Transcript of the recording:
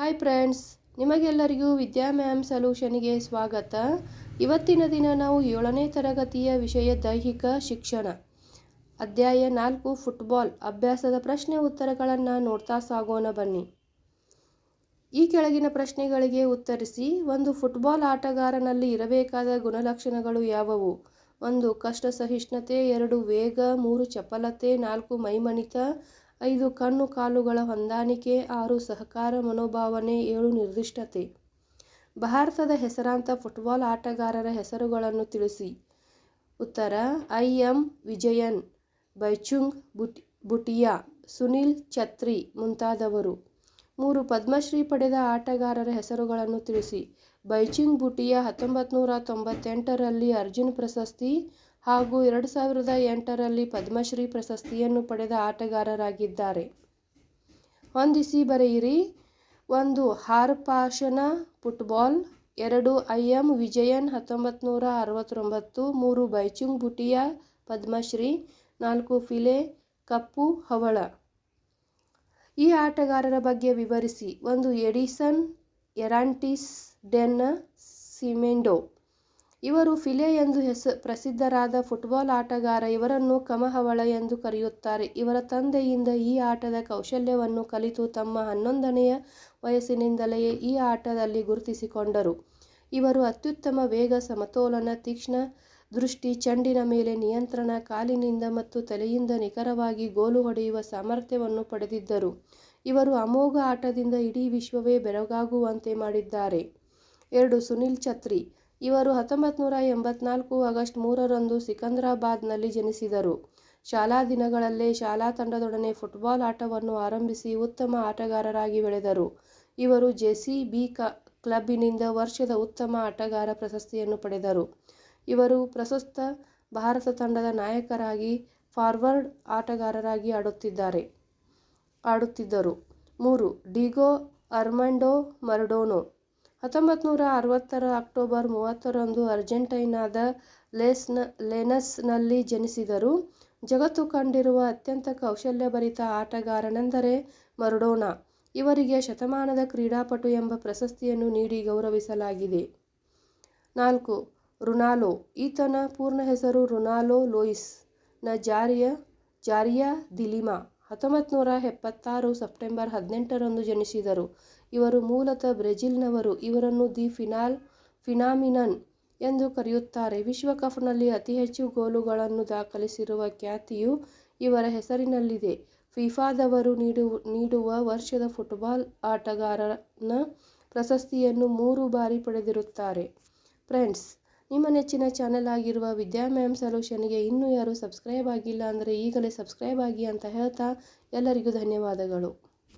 Hi friends ನಿಮಗೆಲ್ಲರಿಗೂ ವಿದ್ಯಾ ma'am ಸೊಲ್ಯೂಷನ್ಗೆ ಸ್ವಾಗತ. ಇವತ್ತಿನ ದಿನ ನಾವು ಏಳನೇ ತರಗತಿಯ ವಿಷಯ ದೈಹಿಕ ಶಿಕ್ಷಣ. ಅಧ್ಯಾಯ ನಾಲ್ಕು ಫುಟ್ಬಾಲ್ ಅಭ್ಯಾಸದ ಪ್ರಶ್ನೆ ಉತ್ತರಗಳನ್ನು ನೋಡ್ತಾ ಸಾಗೋಣ ಬನ್ನಿ. ಈ ಕೆಳಗಿನ ಪ್ರಶ್ನೆಗಳಿಗೆ ಉತ್ತರಿಸಿ, ಒಂದು ಫುಟ್ಬಾಲ್ ಆಟಗಾರನಲ್ಲಿ ಇರಬೇಕಾದ ಗುಣಲಕ್ಷಣಗಳು ಯಾವುವು? ಒಂದು ಕಷ್ಟ ಸಹಿಷ್ಣುತೆ ಎರಡು ವೇಗ, ಮೂರು ಚಪಲತೆ, ನಾಲ್ಕು ಮೈಮಣಿತ ಐದು ಕಣ್ಣು ಕಾಲುಗಳ ಹೊಂದಾಣಿಕೆ, ಆರು ಸಹಕಾರ ಮನೋಭಾವನೆ, ಏಳು ನಿರ್ದಿಷ್ಟತೆ. ಭಾರತದ ಹೆಸರಾಂತ ಫುಟ್ಬಾಲ್ ಆಟಗಾರರ ಹೆಸರುಗಳನ್ನು ತಿಳಿಸಿ. ಉತ್ತರ, ಐ ಎಂ ವಿಜಯನ್, ಬೈಚುಂಗ್ ಬುಟ್, ಬುಟಿಯಾ, ಸುನಿಲ್ ಛತ್ರಿ ಮುಂತಾದವರು. ಮೂರು ಪದ್ಮಶ್ರೀ ಪಡೆದ ಆಟಗಾರರ ಹೆಸರುಗಳನ್ನು ತಿಳಿಸಿ. ಬೈಚುಂಗ್ ಬುಟಿಯಾ ಹತ್ತೊಂಬತ್ತು ನೂರ ತೊಂಬತ್ತೆಂಟರಲ್ಲಿ ಅರ್ಜುನ್ ಪ್ರಶಸ್ತಿ ಹಾಗೂ ಎರಡು ಸಾವಿರದ ಎಂಟರಲ್ಲಿ ಪದ್ಮಶ್ರೀ ಪ್ರಶಸ್ತಿಯನ್ನು ಪಡೆದ ಆಟಗಾರರಾಗಿದ್ದಾರೆ. ಹೊಂದಿಸಿ ಬರೆಯಿರಿ. ಒಂದು ಹಾರ್ಪಾಶನ ಫುಟ್ಬಾಲ್, ಎರಡು ಐ ಎಂ ವಿಜಯನ್ ಹತ್ತೊಂಬತ್ತು ನೂರ ಅರವತ್ತೊಂಬತ್ತು, ಮೂರು ಬೈಚುಂಗ್ ಬುಟಿಯಾ ಪದ್ಮಶ್ರೀ, ನಾಲ್ಕು ಫಿಲೆ ಕಪ್ಪು ಹವಳ. ಈ ಆಟಗಾರರ ಬಗ್ಗೆ ವಿವರಿಸಿ. ಒಂದು ಎಡಿಸನ್ ಎರಾಂಟಿಸ್ ಡೆನ್ ಸಿಮೆಂಡೋ. ಇವರು ಫಿಲೆ ಎಂದು ಹೆಸ ಪ್ರಸಿದ್ಧರಾದ ಫುಟ್ಬಾಲ್ ಆಟಗಾರ ಇವರನ್ನು ಕಮಹವಳ ಎಂದು ಕರೆಯುತ್ತಾರೆ. ಇವರ ತಂದೆಯಿಂದ ಈ ಆಟದ ಕೌಶಲ್ಯವನ್ನು ಕಲಿತು ತಮ್ಮ ಹನ್ನೊಂದನೆಯ ವಯಸ್ಸಿನಿಂದಲೇ ಈ ಆಟದಲ್ಲಿ ಗುರುತಿಸಿಕೊಂಡರು. ಇವರು ಅತ್ಯುತ್ತಮ ವೇಗ, ಸಮತೋಲನ, ತೀಕ್ಷ್ಣ ದೃಷ್ಟಿ, ಚೆಂಡಿನ ಮೇಲೆ ನಿಯಂತ್ರಣ, ಕಾಲಿನಿಂದ ಮತ್ತು ತಲೆಯಿಂದ ನಿಖರವಾಗಿ ಗೋಲು ಹೊಡೆಯುವ ಸಾಮರ್ಥ್ಯವನ್ನು ಪಡೆದಿದ್ದರು. ಇವರು ಅಮೋಘ ಆಟದಿಂದ ಇಡೀ ವಿಶ್ವವೇ ಬೆರಗಾಗುವಂತೆ ಮಾಡಿದ್ದಾರೆ. ಎರಡು, ಸುನಿಲ್ ಛತ್ರಿ. ಇವರು ಹತ್ತೊಂಬತ್ತು ನೂರ ಎಂಬತ್ನಾಲ್ಕು ಆಗಸ್ಟ್ ಮೂರರಂದು ಸಿಕಂದ್ರಾಬಾದ್ನಲ್ಲಿ ಜನಿಸಿದರು. ಶಾಲಾ ದಿನಗಳಲ್ಲೇ ಶಾಲಾ ತಂಡದೊಡನೆ ಫುಟ್ಬಾಲ್ ಆಟವನ್ನು ಆರಂಭಿಸಿ ಉತ್ತಮ ಆಟಗಾರರಾಗಿ ಬೆಳೆದರು. ಇವರು ಜೆಸಿ ಬಿ ಕ ಕ್ಲಬ್ಬಿನಿಂದ ವರ್ಷದ ಉತ್ತಮ ಆಟಗಾರ ಪ್ರಶಸ್ತಿಯನ್ನು ಪಡೆದರು. ಇವರು ಪ್ರಸ್ತುತ ಭಾರತ ತಂಡದ ನಾಯಕರಾಗಿ, ಫಾರ್ವರ್ಡ್ ಆಟಗಾರರಾಗಿ ಆಡುತ್ತಿದ್ದಾರೆ, ಆಡುತ್ತಿದ್ದರು. ಮೂರು, ಡಿಗೋ ಅರ್ಮಂಡೋ ಮರ್ಡೋನೋ ಹತ್ತೊಂಬತ್ತು ನೂರ ಅರವತ್ತರ ಅಕ್ಟೋಬರ್ ಮೂವತ್ತರಂದು ಅರ್ಜೆಂಟೈನಾದ ಲೇಸ್ನ, ಲೆನಸ್ನಲ್ಲಿ ಜನಿಸಿದರು. ಜಗತ್ತು ಕಂಡಿರುವ ಅತ್ಯಂತ ಕೌಶಲ್ಯಭರಿತ ಆಟಗಾರನೆಂದರೆ ಮರುಡೋಣ ಇವರಿಗೆ ಶತಮಾನದ ಕ್ರೀಡಾಪಟು ಎಂಬ ಪ್ರಶಸ್ತಿಯನ್ನು ನೀಡಿ ಗೌರವಿಸಲಾಗಿದೆ. ನಾಲ್ಕು, ರುನಾಲೋ. ಈತನ ಪೂರ್ಣ ಹೆಸರು ರುನಾಲೋ ಲೋಯಿಸ್. ನ ಜಾರಿಯ, ಜಾರಿಯಾ ದಿಲಿಮಾ. ಹತ್ತೊಂಬತ್ತು ನೂರ ಎಪ್ಪತ್ತಾರು ಸೆಪ್ಟೆಂಬರ್ ಹದಿನೆಂಟರಂದು ಜನಿಸಿದರು. ಇವರು ಮೂಲತಃ ಬ್ರೆಜಿಲ್ನವರು. ಇವರನ್ನು ದಿ ಫಿನಾಲ್, ಫಿನಾಮಿನನ್ ಎಂದು ಕರೆಯುತ್ತಾರೆ. ವಿಶ್ವಕಪ್ನಲ್ಲಿ ಅತಿ ಹೆಚ್ಚು ಗೋಲುಗಳನ್ನು ದಾಖಲಿಸಿರುವ ಖ್ಯಾತಿಯು ಇವರ ಹೆಸರಿನಲ್ಲಿದೆ. ಫಿಫಾದವರು ನೀಡು, ನೀಡುವ ವರ್ಷದ ಫುಟ್ಬಾಲ್ ಆಟಗಾರನ ಪ್ರಶಸ್ತಿಯನ್ನು ಮೂರು ಬಾರಿ ಪಡೆದಿರುತ್ತಾರೆ. ಫ್ರೆಂಡ್ಸ್ ನಿಮ್ಮ ನೆಚ್ಚಿನ ಚಾನೆಲ್ ಆಗಿರುವ ವಿದ್ಯಾ ಮ್ಯಾಮ್ ಸೊಲ್ಯೂಷನ್ಗೆ ಇನ್ನೂ ಯಾರು ಸಬ್ಸ್ಕ್ರೈಬ್ ಆಗಿಲ್ಲ ಅಂದರೆ ಈಗಲೇ ಸಬ್ಸ್ಕ್ರೈಬ್ ಆಗಿ ಅಂತ ಹೇಳ್ತಾ ಎಲ್ಲರಿಗೂ ಧನ್ಯವಾದಗಳು.